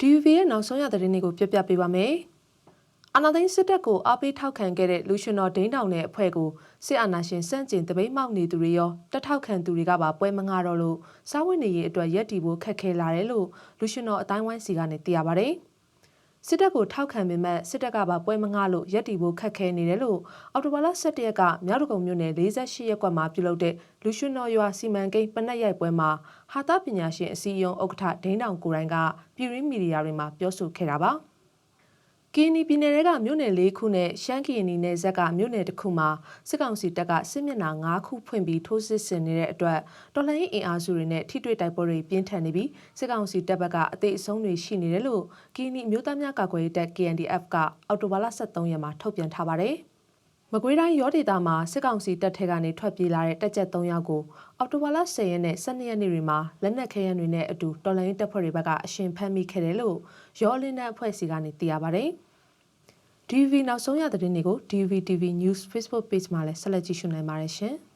DUV ရဲ့နောက်ဆုံးရသတင်းတွေကိုပြပြပေးပါမယ်။အာနာသိန်းစစ်တပ်ကိုအားပေးထောက်ခံခဲ့တဲ့လူရှင်တော်ဒိန်းတောင်တဲ့အဖွဲ့ကိုစစ်အာဏာရှင်စန့်ကျင်တပိတ်မှောက်နေသူတွေရောတက်ထောက်ခံသူတွေကပါပွဲမငါတော့လို့စားဝတ်နေရေးအတွက်ရက်တီဖို့ခက်ခဲလာတယ်လို့လူရှင်တော်အတိုင်းဝိုင်းစီကနေသိရပါဗျ။ စစ်တပ်ကိုထောက်ခံပေမဲ့စစ်တပ်ကပါပွဲမငါလို့ရက်တီဖို့ခက်ခဲနေတယ်လို့အော်တိုဘာလ17ရက်ကမြောက်ဒဂုံမြို့နယ်48ရပ်ကွက်မှာပြုလုပ်တဲ့လူရှင်တော်ရွာစီမံကိန်းပနက်ရိုက်ပွဲမှာဟာတာပညာရှင်အစည်းအရုံးဥက္ကဋ္ဌဒိန်းတောင်ကိုရိုင်းကပြည်ရင်းမီဒီယာတွေမှာပြောဆိုခဲ့တာပါ။ ကီနီပြည်နယ်ကမြို့နယ်၄ခုနဲ့ရှမ်းကီယနီနယ်ဇက်ကမြို့နယ်တစ်ခုမှာစစ်ကောင်စီတပ်ကစစ်မျက်နှာ၅ခုဖွင့်ပြီးထိုးစစ်ဆင်နေတဲ့အတွက်တော်လှန်ရေးအင်အားစုတွေနဲ့ထိတွေ့တိုက်ပွဲတွေပြင်းထန်နေပြီးစစ်ကောင်စီတပ်ဘက်ကအသေးအဆုံးတွေရှိနေတယ်လို့ကီနီမြို့သားများကာကွယ်ရေးတပ် KNDF ကအော်တိုဘာလ23ရက်မှာထုတ်ပြန်ထားပါတယ်။မကွေးတိုင်းရောဒေတာမှာစစ်ကောင်စီတပ်ထဲကနေထွက်ပြေးလာတဲ့တပ်ချက်3ယောက်ကိုအော်တိုဘာလ10ရက်နဲ့12ရက်နေ့တွေမှာလက်နက်ခဲယမ်းတွေနဲ့အတူတော်လှန်ရေးတပ်ဖွဲ့တွေဘက်ကအရှင်ဖမ်းမိခဲ့တယ်လို့ရောလင်းတဲ့အဖွဲ့စီကနေသိရပါတယ်။ DV နောက်ဆုံးရသတင်းတွေကို DV TV News Facebook Page မှာလည်းဆက်လက်ကြည့်ရှုနိုင်ပါတယ်ရှင်။